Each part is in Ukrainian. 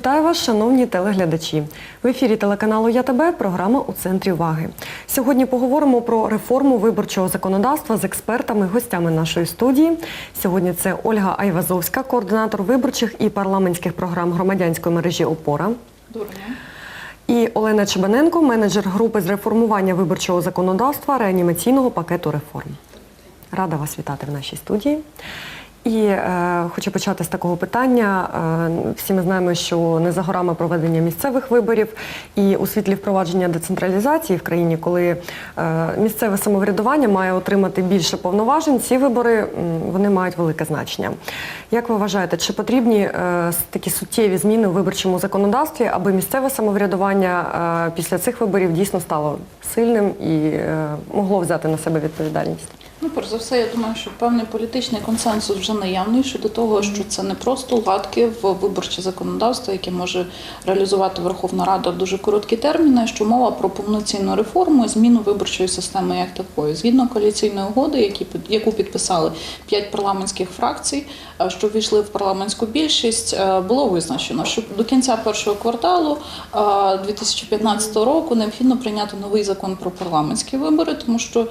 Вітаю вас, шановні телеглядачі. В ефірі телеканалу Я тебе програма у центрі уваги. Сьогодні поговоримо про реформу виборчого законодавства з експертами, гостями нашої студії. Сьогодні це Ольга Айвазовська, координатор виборчих і парламентських програм громадянської мережі Опора. Доброго. І Олена Чебаненко, менеджер групи з реформування виборчого законодавства реанімаційного пакету реформ. Рада вас вітати в нашій студії. І е, хочу почати з такого питання. Е, всі ми знаємо, що не за горами проведення місцевих виборів і у світлі впровадження децентралізації в країні, коли е, місцеве самоврядування має отримати більше повноважень, ці вибори вони мають велике значення. Як ви вважаєте, чи потрібні е, такі суттєві зміни у виборчому законодавстві, аби місцеве самоврядування е, після цих виборів дійсно стало сильним і е, могло взяти на себе відповідальність? Ну, перш за все, я думаю, що певний політичний консенсус вже наявний щодо того, що це не просто латки в виборче законодавство, яке може реалізувати Верховна Рада в дуже короткі терміни, що мова про повноцінну реформу і зміну виборчої системи як такої. Згідно коаліційної угоди, яку підписали п'ять парламентських фракцій, що ввійшли в парламентську більшість, е, було визначено, що до кінця першого кварталу е, 2015 року необхідно прийняти новий закон про парламентські вибори, тому що е,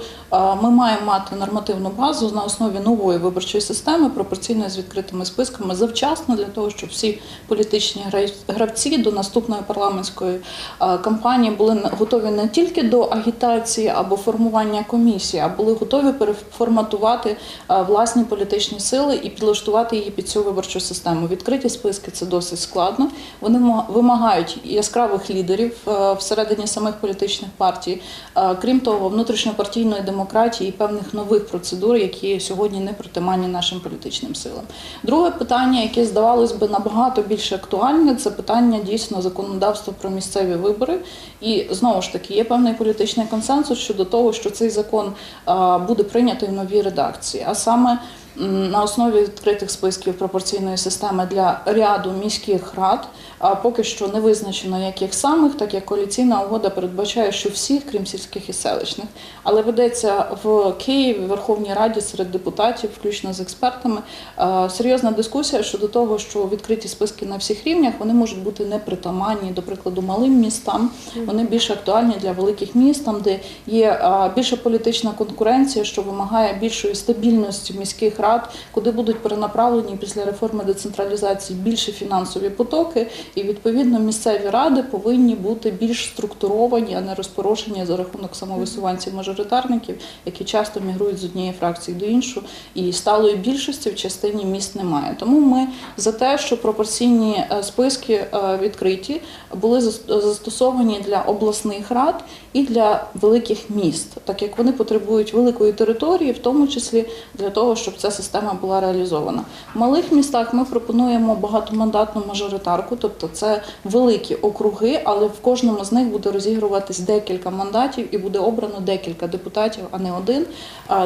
ми маємо мати нормативну базу на основі нової виборчої системи, пропорційної з відкритими списками завчасно для того, щоб всі політичні гравці до наступної парламентської е, кампанії були готові не тільки до агітації або формування комісії, а були готові переформатувати е, власні політичні сили і підлаштувати її під цю виборчу систему. Відкриті списки це досить складно. Вони вимагають яскравих лідерів е, всередині самих політичних партій. Е, Крім того, внутрішньопартійної демократії і певних нових процедур, які сьогодні не притаманні нашим політичним силам. Друге питання, яке здавалось би набагато більш актуальне, це питання дійсно законодавства про місцеві вибори. І знову ж таки є певний політичний консенсус щодо того, що цей закон е, буде прийнятий в новій редакції, а саме на основі відкритих списків пропорційної системи для ряду міських рад. А поки що не визначено яких самих, так як коаліційна угода передбачає, що всіх, крім сільських і селищних. Але ведеться в Києві, Верховній Раді серед депутатів, включно з експертами, е, серйозна дискусія щодо того, що відкриті списки на всіх рівнях вони можуть бути непритаманні, до прикладу, малим містам. Вони більш актуальні для великих міст, там де є е, більша політична конкуренція, що вимагає більшої стабільності міських рад, куди будуть перенаправлені після реформи децентралізації більші фінансові потоки, і відповідно місцеві ради повинні бути більш структуровані, а не розпорошені за рахунок самовисуванців мажоритарників, які часто мігрують з однієї фракції до іншої, і сталої більшості в частині міст немає. Тому ми за те, що пропорційні е, списки е, відкриті були застосовані для обласних рад і для великих міст, так як вони потребують великої території, в тому числі для того, щоб ця система була реалізована. В малих містах ми пропонуємо багатомандатну мажоритарку, тобто це великі округи, але в кожному з них буде розігруватись декілька мандатів і буде обрано декілька депутатів, а не один.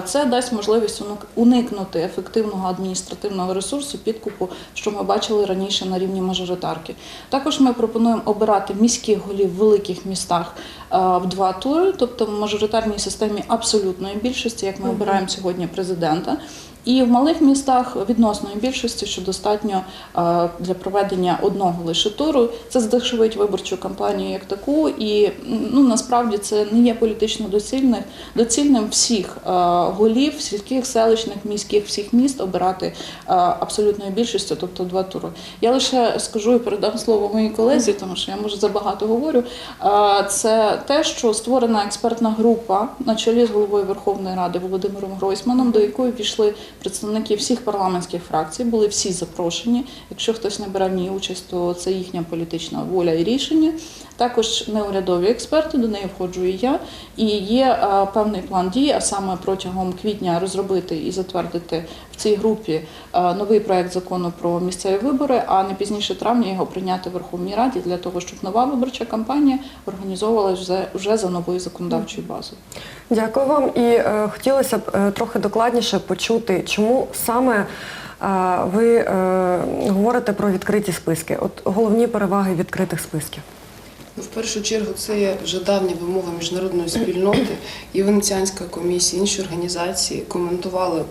Це дасть можливість уник- уникнути ефективного адміністративного ресурсу підкупу, що ми бачили раніше на рівні мажоритарки. Також ми пропонуємо обирати міських голів в великих містах в два тури, тобто в мажоритарній системі абсолютної більшості, як ми обираємо сьогодні президента. І в малих містах відносної більшості, що достатньо е, для проведення одного лише туру, це здешевить виборчу кампанію як таку, і ну насправді це не є політично доцільним, доцільним всіх е, голів сільських, селищних, міських всіх міст обирати е, абсолютною більшістю, тобто два тури. Я лише скажу і передам слово моїй колезі, тому що я може забагато говорю. Е, Це те, що створена експертна група на чолі з головою Верховної Ради Володимиром Гройсманом, до якої війшли представники всіх парламентських фракцій, були всі запрошені. Якщо хтось не бере в ній участь, то це їхня політична воля і рішення. Також неурядові експерти, до неї входжу і я. І є е, певний план дій, а саме протягом квітня розробити і затвердити в цій групі е, новий проект закону про місцеві вибори, а не пізніше травня його прийняти в Верховній Раді для того, щоб нова виборча кампанія організовувалась вже, вже за новою законодавчою базою. Дякую вам. І е, хотілося б е, трохи докладніше почути, чому саме е, ви е, говорите про відкриті списки. От головні переваги відкритих списків. Ну, В першу чергу це є вже давня вимога міжнародної спільноти, і Венеціанська комісія, інші організації коментували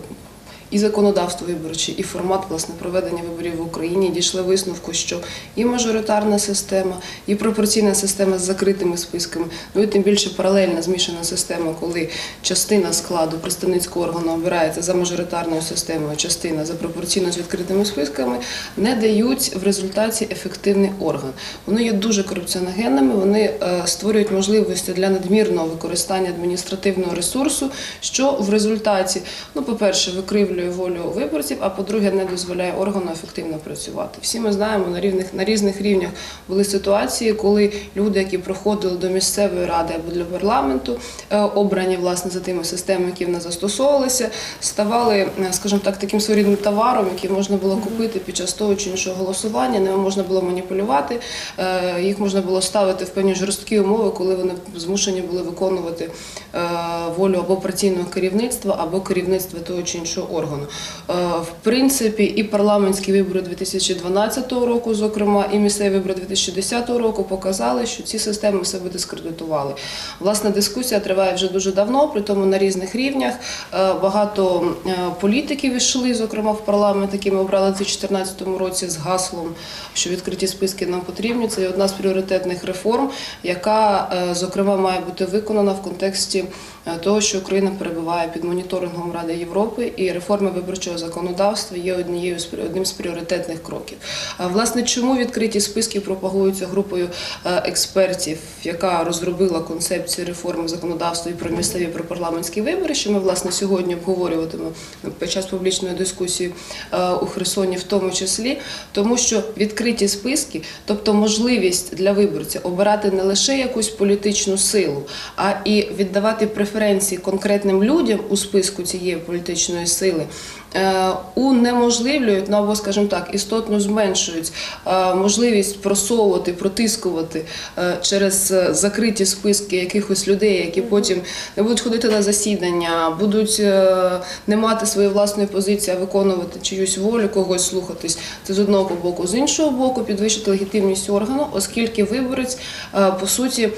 і законодавство виборче, і формат власне проведення виборів в Україні дійшли висновку, що і мажоритарна система, і пропорційна система з закритими списками, ну і тим більше паралельна змішана система, коли частина складу представницького органу обирається за мажоритарною системою, частина за пропорційно з відкритими списками, не дають в результаті ефективний орган. Вони є дуже корупціоногенними, вони е, створюють можливості для надмірного використання адміністративного ресурсу, що в результаті, ну, по-перше, викривлює волю виборців, а по-друге, не дозволяє органу ефективно працювати. Всі ми знаємо на рівних на різних рівнях були ситуації, коли люди, які проходили до місцевої ради або для парламенту, е, обрані власне за тими системами, які в нас застосовувалися, ставали, е, скажімо так, таким своєрідним товаром, який можна було купити під час того чи іншого голосування, ними можна було маніпулювати, е, їх можна було ставити в певні жорсткі умови, коли вони змушені були виконувати волю або партійного керівництва, або керівництва того чи іншого органу. Е, В принципі, і парламентські вибори 2012 року, зокрема, і місцеві вибори 2010 року показали, що ці системи себе дискредитували. Власне, дискусія триває вже дуже давно, при тому на різних рівнях. Е, Багато е, політиків йшли, зокрема в парламент, які ми обрали в 2014 році з гаслом, що відкриті списки нам потрібні. Це одна з пріоритетних реформ, яка, зокрема, має бути виконана в контексті того, що Україна перебуває під моніторингом Ради Європи, і реформа виборчого законодавства є однією з одним з пріоритетних кроків. А власне, чому відкриті списки пропагуються групою е, експертів, яка розробила концепцію реформи законодавства і про місцеві про парламентські вибори, що ми власне сьогодні обговорюватимемо під час публічної дискусії е, у Херсоні, в тому числі, тому що відкриті списки, тобто можливість для виборця обирати не лише якусь політичну силу, а і віддавати преференції конкретним людям у списку цієї політичної сили. е, Унеможливлюють, ну або, скажімо так, істотно зменшують е, можливість просовувати, протискувати е, через закриті списки якихось людей, які потім не будуть ходити на засідання, будуть не мати своєї власної позиції, а виконувати чиюсь волю, когось слухатись. Це з одного боку, з іншого боку, підвищити легітимність органу, оскільки виборець по суті.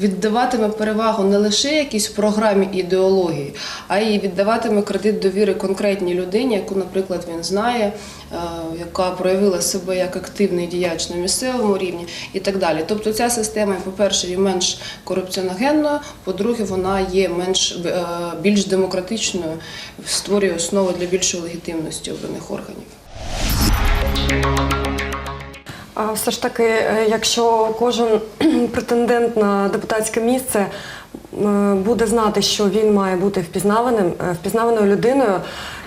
Віддаватиме перевагу не лише якійсь програмі ідеології, а й віддаватиме кредит довіри конкретній людині, яку, наприклад, він знає, е, яка проявила себе як активний діяч на місцевому рівні і так далі. Тобто ця система, по-перше, є менш корупціоногенною, по-друге, вона є менш е, більш демократичною, створює основу для більшої легітимності обраних органів. Все ж таки, е, якщо кожен претендент на депутатське місце е, буде знати, що він має бути впізнаваним, е, впізнаваною людиною,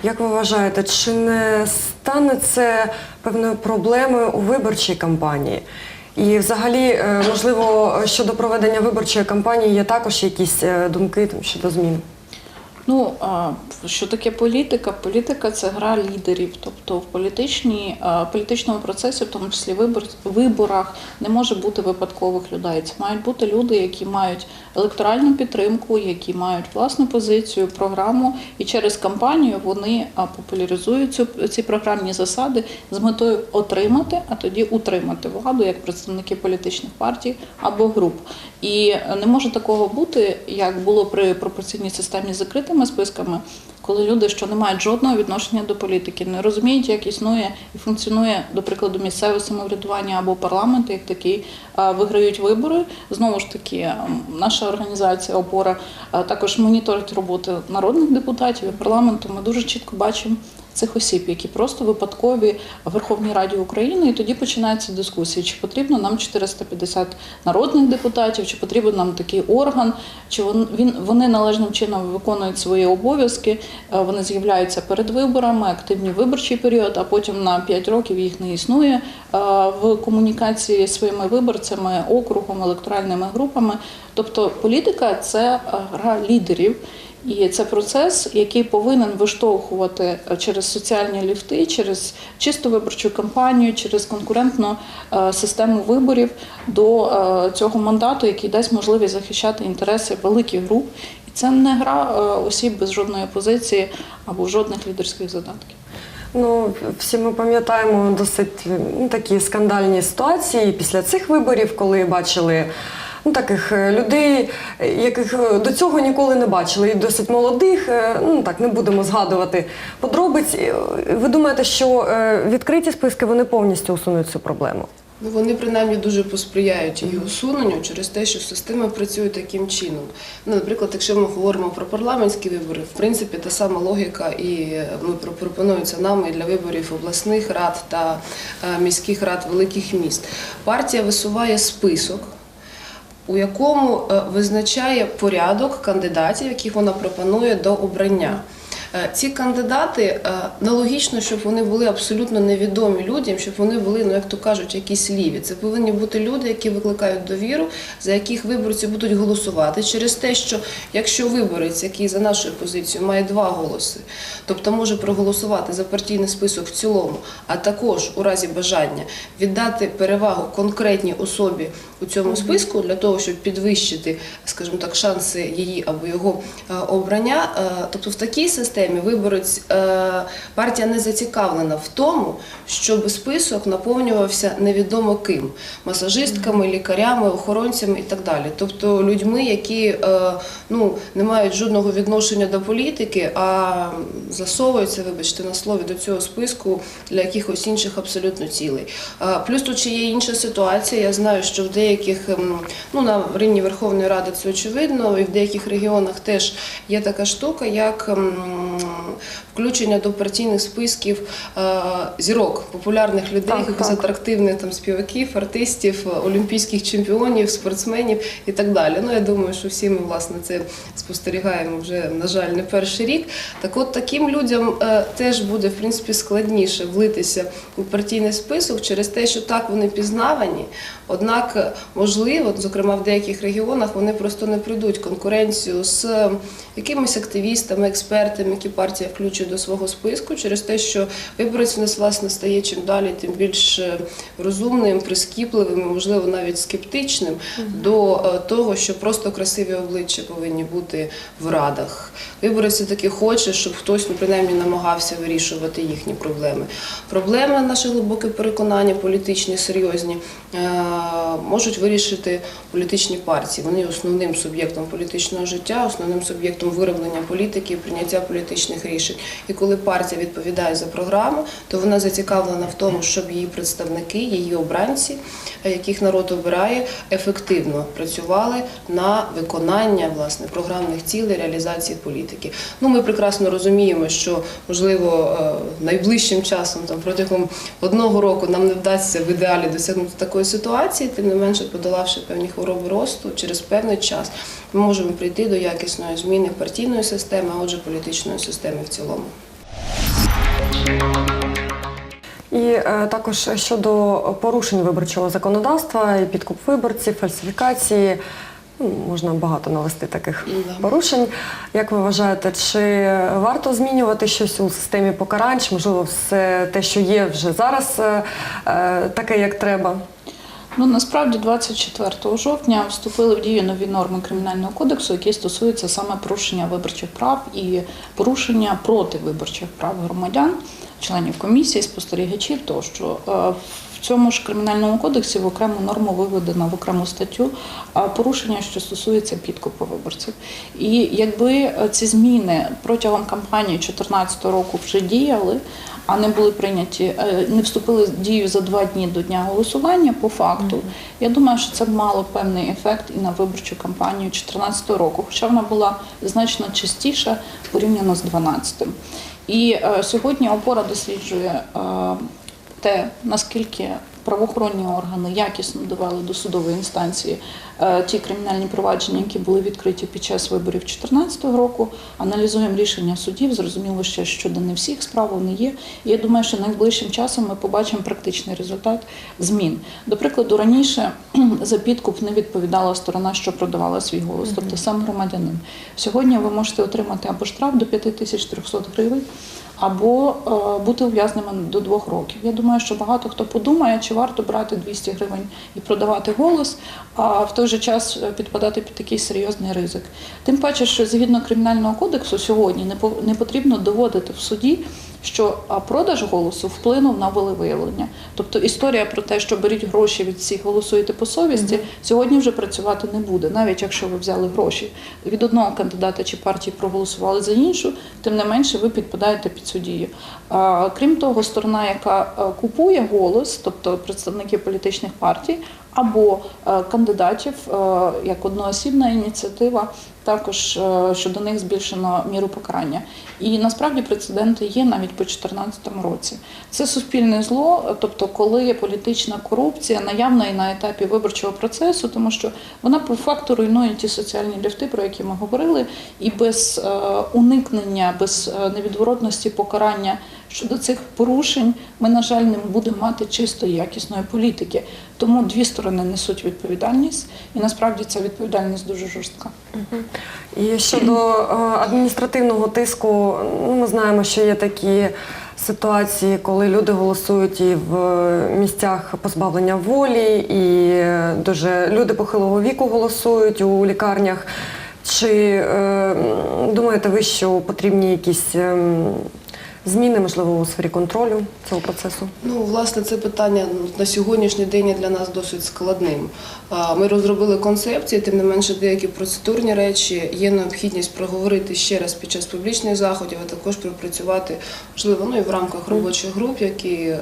як ви вважаєте, чи не стане це певною проблемою у виборчій кампанії? І взагалі, можливо, щодо проведення виборчої кампанії є також якісь думки щодо змін? Ну, що таке політика? Політика це гра лідерів. Тобто в політичній, політичному процесі, в тому числі вибор, виборах, не може бути випадкових людей. Це мають бути люди, які мають електоральну підтримку, які мають власну позицію, програму, і через кампанію вони популяризують цю, ці програмні засади з метою отримати, а тоді утримати владу як представники політичних партій або груп. І не може такого бути, як було при пропорційній системі з закритими списками, коли люди, що не мають жодного відношення до політики, не розуміють, як існує і функціонує, до прикладу, місцеве самоврядування або парламент, як такий, виграють вибори. Знову ж таки, наша організація опора також моніторить роботу народних депутатів і парламенту. Ми дуже чітко бачимо. Цих осіб, які просто випадкові в Верховній Раді України, і тоді починається дискусія, чи потрібно нам 450 народних депутатів, чи потрібен нам такий орган, чи він, вони належним чином виконують свої обов'язки, е, вони з'являються перед виборами, активні виборчий період, а потім на 5 років їх не існує е, в комунікації зі своїми виборцями, округом, електоральними групами. Тобто політика це гра лідерів. І це процес, який повинен виштовхувати е, через соціальні ліфти, через чисту виборчу кампанію, через конкурентну е, систему виборів до е, цього мандату, який дасть можливість захищати інтереси великих груп. І це не гра осіб без жодної позиції або жодних лідерських задатків. Ну, всі ми пам'ятаємо досить ну, такі скандальні ситуації після цих виборів, коли бачили ну, таких е, людей, е, яких е, до цього ніколи не бачили, і досить молодих. Ну так не будемо згадувати подробиць. Ви думаєте, що відкриті списки вони повністю усунуть цю проблему? Ну, вони принаймні дуже посприяють її усуненню через те, що система працює таким чином. Ну, наприклад, якщо ми говоримо про парламентські вибори, в принципі, та сама логіка і ну, про- пропонується нам і для виборів обласних рад та міських рад великих міст. Партія висуває список. У якому е, визначає порядок кандидатів, яких вона пропонує до обрання. Е, Ці кандидати е, нелогічно, щоб вони були абсолютно невідомі людям, щоб вони були, ну як то кажуть, якісь ліві. Це повинні бути люди, які викликають довіру, за яких виборці будуть голосувати. Через те, що якщо виборець, який за нашою позицією має два голоси, тобто може проголосувати за партійний список в цілому, а також у разі бажання віддати перевагу конкретній особі у цьому списку для того, щоб підвищити, скажімо так, шанси її або його е, обрання. Тобто в такій системі виборець е, партія не зацікавлена в тому, щоб список наповнювався невідомо ким масажистками, лікарями, охоронцями і так далі. Тобто людьми, які е, ну, не мають жодного відношення до політики, а засовуються, вибачте, на слові до цього списку для якихось інших абсолютно цілей. Е, Плюс тут ще є інша ситуація. Я знаю, що в деяких ем, ну на рівні Верховної Ради це очевидно, і в деяких регіонах теж є така штука, як ем, включення до партійних списків е, зірок, популярних людей, Так, якихось так. атрактивних там співаків, артистів, олімпійських чемпіонів, спортсменів і так далі. Ну я думаю, що всі ми власне це спостерігаємо вже на жаль не перший рік. Так от таким людям е, теж буде в принципі складніше влитися у партійний список через те, що так вони пізнавані. Однак, е, можливо, зокрема в деяких регіонах, вони просто не пройдуть конкуренцію з якимись активістами, експертами, які партія включує до свого списку, через те, що виборець у нас власне стає чим далі, тим більш е, розумним, прискіпливим, і, можливо, навіть скептичним до е, того, що просто красиві обличчя повинні бути в радах. Виборець все-таки хоче, щоб хтось ну, принаймні намагався вирішувати їхні проблеми. Проблеми, наше глибоке переконання, політичні, серйозні, е, можуть вирішити політичні партії. Вони основним суб'єктом політичного життя, основним суб'єктом вироблення політики, прийняття політичних рішень. І коли партія відповідає за програму, то вона зацікавлена в тому, щоб її представники, її обранці, е, яких народ обирає, ефективно працювали на виконання власне програмних цілей реалізації політики. Ну ми прекрасно розуміємо, що можливо е, найближчим часом, там протягом одного року, нам не вдасться в ідеалі досягнути такої ситуації, тим не менше, подолавши певні хвороби росту, через певний час ми можемо прийти до якісної зміни партійної системи, а отже, політичної системи в цілому. І е, також щодо порушень виборчого законодавства, і підкуп виборців, фальсифікації. ну, Можна багато навести таких порушень. Як ви вважаєте, чи варто змінювати щось у системі покарань? Чи можливо все те, що є вже зараз, е, е, таке, як треба? Ну насправді 24 жовтня вступили в дію нові норми кримінального кодексу, які стосуються саме порушення виборчих прав і порушення проти виборчих прав громадян, членів комісії, спостерігачів. Тощо Е, в цьому ж кримінальному кодексі в окрему норму виведено в окрему статтю е, порушення, що стосується підкупу виборців. І якби е, ці зміни протягом кампанії 2014 року вже діяли, а не були прийняті, е, не вступили в дію за два дні до дня голосування по факту. Я думаю, що це мало певний ефект і на виборчу кампанію 2014 року, хоча вона була значно частіша порівняно з 2012. І е, сьогодні опора досліджує е, те, наскільки правоохоронні органи якісно довели до судової інстанції е, ті кримінальні провадження, які були відкриті під час виборів 2014 року. Аналізуємо рішення судів. Зрозуміло ще, що до не всіх справ вони є. І я думаю, що найближчим часом ми побачимо практичний результат змін. До прикладу, раніше за підкуп не відповідала сторона, що продавала свій голос, тобто сам громадянин. Сьогодні ви можете отримати або штраф до 5300 гривень або е, бути ув'язними до двох років. Я думаю, що багато хто подумає, чи варто брати 200 гривень і продавати голос, а в той же час е, підпадати під такий серйозний ризик. Тим паче, що згідно кримінального кодексу сьогодні не по- не потрібно доводити в суді, що продаж голосу вплинув на волевиявлення. Тобто історія про те, що беріть гроші від всіх, голосуєте по совісті, сьогодні вже працювати не буде, навіть якщо ви взяли гроші від одного кандидата чи партії проголосували за іншу, тим не менше ви підпадаєте під цю дію. Крім того, сторона, яка купує голос, тобто представники політичних партій або кандидатів, як одноосібна ініціатива, також е, щодо них збільшено міру покарання. І насправді прецеденти є навіть по 2014 році. Це суспільне зло, тобто коли політична корупція наявна і на етапі виборчого процесу, тому що вона по факту руйнує ті соціальні ліфти, про які ми говорили, і без е, уникнення, без е, невідворотності покарання щодо цих порушень, ми, на жаль, не будемо мати чистої якісної політики. Тому дві сторони несуть відповідальність, і насправді ця відповідальність дуже жорстка. І щодо е, адміністративного тиску, ну, ми знаємо, що є такі ситуації, коли люди голосують і в місцях позбавлення волі, і дуже люди похилого віку голосують у лікарнях. Чи е, думаєте ви, що потрібні якісь ем, зміни, можливо, у сфері контролю цього процесу? Ну, власне, це питання на сьогоднішній день є для нас досить складним. Ми розробили концепції, тим не менше деякі процедурні речі є необхідність проговорити ще раз під час публічних заходів, а також пропрацювати, можливо, ну і в рамках робочих груп, які е,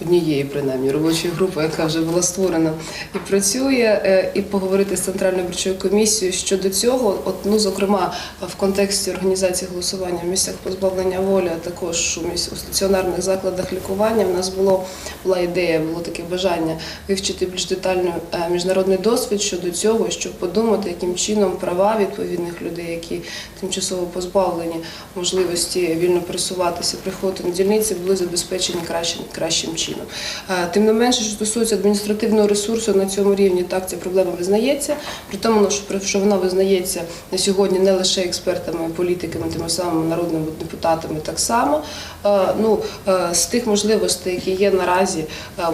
однієї принаймні робочої групи, яка вже була створена і працює, е, і поговорити з центральною виборчою комісією щодо цього. От, ну, зокрема, в контексті організації голосування в місцях позбавлення волі, а також у у стаціонарних закладах лікування. В нас було була ідея, було таке бажання вивчити більш детально е, міжнародний досвід щодо цього, щоб подумати, яким чином права відповідних людей, які тимчасово позбавлені можливості вільно пересуватися, приходити на дільниці, були забезпечені кращим кращим чином. Е, Тим не менше, що стосується адміністративного ресурсу на цьому рівні, так ця проблема визнається. При тому, що вона визнається на сьогодні не лише експертами, політиками, тими самими народними депутатами, так само. Е, Ну е, з тих можливостей, які є наразі,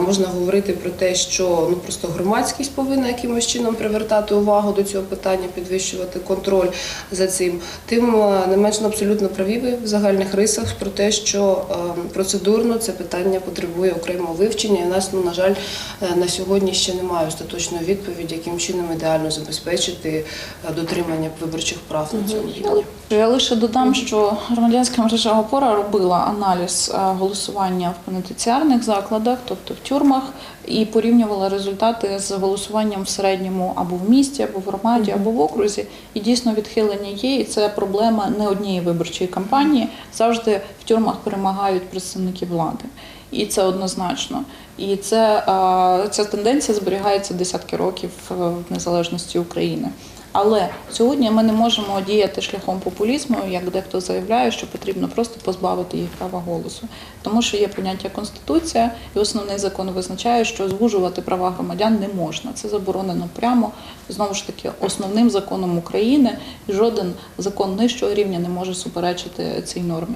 можна говорити про те, що ну просто громадськість повинна якимось чином привертати увагу до цього питання, підвищувати контроль за цим. Тим не менш абсолютно праві ви в загальних рисах про те, що е, процедурно це питання потребує окремого вивчення. І у нас, ну на жаль, е, на сьогодні ще немає остаточної відповіді, яким чином ідеально забезпечити е, дотримання виборчих прав на цьому рівні. Я лише додам, що громадянська мережа опора робила аналіз е, голосування в пенітенціарних закладах, тобто в тюрмах, і порівнювала результати з голосуванням в середньому або в місті, або в громаді, або в окрузі. І дійсно відхилення є, і це проблема не однієї виборчої кампанії. Завжди в тюрмах перемагають представники влади. І це однозначно. І це, ця тенденція зберігається десятки років е, в незалежності України. Але сьогодні ми не можемо діяти шляхом популізму, як дехто заявляє, що потрібно просто позбавити їх права голосу, тому що є поняття конституція, і основний закон визначає, що звужувати права громадян не можна. Це заборонено прямо знову ж таки основним законом України, жоден закон нижчого рівня не може суперечити цій нормі.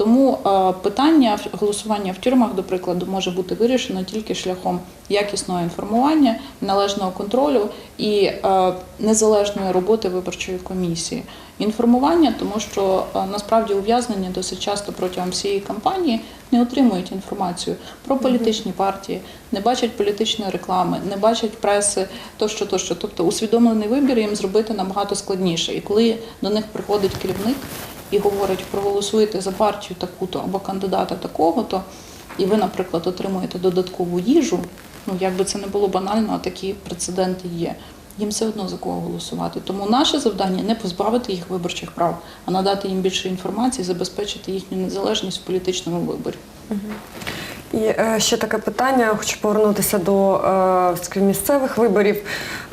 Тому е, питання голосування в тюрмах, до прикладу, може бути вирішено тільки шляхом якісного інформування, належного контролю і е, незалежної роботи виборчої комісії. Інформування, тому що е, насправді ув'язнені досить часто протягом всієї кампанії не отримують інформацію про політичні партії, не бачать політичної реклами, не бачать преси, тощо, тощо. Тобто усвідомлений вибір їм зробити набагато складніше. І коли до них приходить керівник і говорить, проголосуєте за партію таку-то або кандидата такого-то, і ви, наприклад, отримуєте додаткову їжу, ну як би це не було банально, а такі прецеденти є. Їм все одно за кого голосувати. Тому наше завдання не позбавити їх виборчих прав, а надати їм більше інформації, забезпечити їхню незалежність в політичному виборі. І е, ще таке питання. Хочу повернутися до е, місцевих виборів.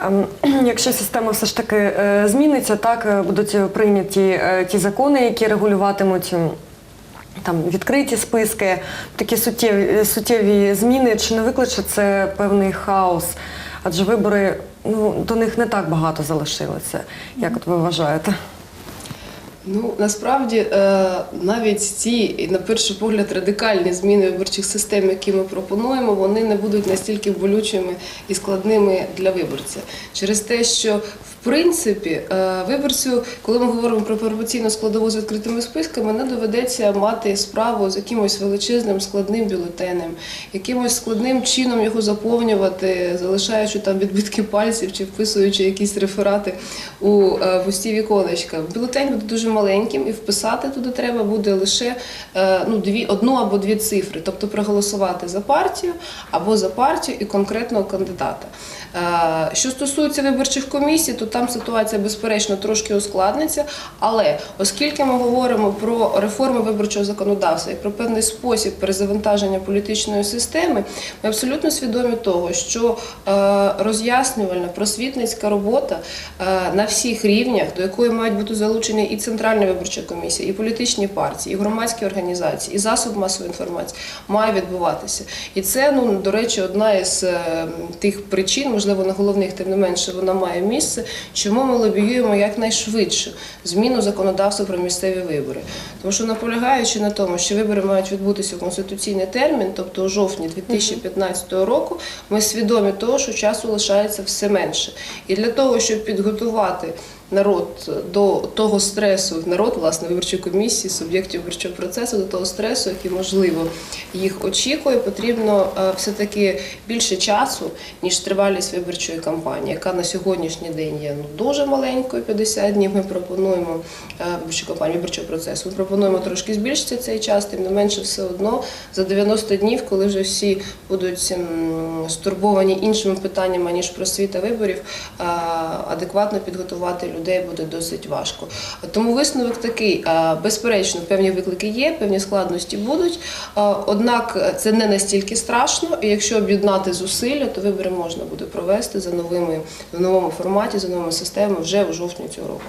Ем, якщо система все ж таки е, зміниться, так будуть прийняті ті закони, які регулюватимуть. Там відкриті списки, такі суттєві, суттєві зміни, чи не викличе це певний хаос? Адже вибори ну, до них не так багато залишилося. Як от ви вважаєте? Ну насправді е, навіть ці, на перший погляд, радикальні зміни виборчих систем, які ми пропонуємо, вони не будуть настільки болючими і складними для виборця. Через те, що в В принципі, е, виборцю, коли ми говоримо про пропорційну складову з відкритими списками, не доведеться мати справу з якимось величезним складним бюлетенем, якимось складним чином його заповнювати, залишаючи там відбитки пальців чи вписуючи якісь реферати у е, пусті віконечка. Бюлетень буде дуже маленьким, і вписати туди треба буде лише е, ну, дві, одну або дві цифри, тобто проголосувати за партію або за партію і конкретного кандидата. Е, Що стосується виборчих комісій, то там ситуація безперечно трошки ускладниться. Але оскільки ми говоримо про реформу виборчого законодавства і про певний спосіб перезавантаження політичної системи, ми абсолютно свідомі того, що е, роз'яснювальна просвітницька робота е, на всіх рівнях, до якої мають бути залучені і Центральна виборча комісія, і політичні партії, і громадські організації, і засоби масової інформації має відбуватися. І це, ну до речі, одна із е, тих причин, можливо, не головних, тим не менше, вона має місце, чому ми лобіюємо якнайшвидше зміну законодавства про місцеві вибори. Тому що наполягаючи на тому, що вибори мають відбутися в конституційний термін, тобто у жовтні 2015 року, ми свідомі того, що часу лишається все менше. І для того, щоб підготувати народ до того стресу, народ, власне, виборчої комісії, суб'єктів виборчого процесу, до того стресу, який можливо їх очікує, потрібно е, все-таки більше часу, ніж тривалість виборчої кампанії, яка на сьогоднішній день є ну, дуже маленькою, 50 днів. Ми пропонуємо е, виборчу кампанію виборчого процесу. Ми пропонуємо трошки збільшити цей час, тим не менше, все одно за 90 днів, коли вже всі будуть стурбовані іншими питаннями ніж просвіта виборів, е, адекватно підготувати людей буде досить важко. Тому висновок такий: е, безперечно, певні виклики є, певні складності будуть. Е, Однак це не настільки страшно, і якщо об'єднати зусилля, то вибори можна буде провести за новими в новому форматі, за новими системами вже у жовтні цього року.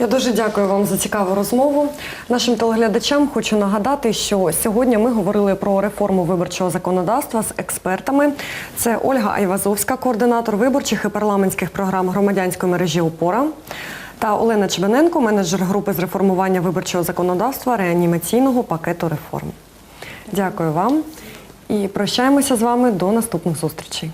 Я дуже дякую вам за цікаву розмову. Нашим телеглядачам хочу нагадати, що сьогодні ми говорили про реформу виборчого законодавства з експертами. Це Ольга Айвазовська, координатор виборчих і парламентських програм громадянської мережі Опора. Та Олена Чебененко, менеджер групи з реформування виборчого законодавства реанімаційного пакету реформ. Дякую вам і прощаємося з вами до наступних зустрічей.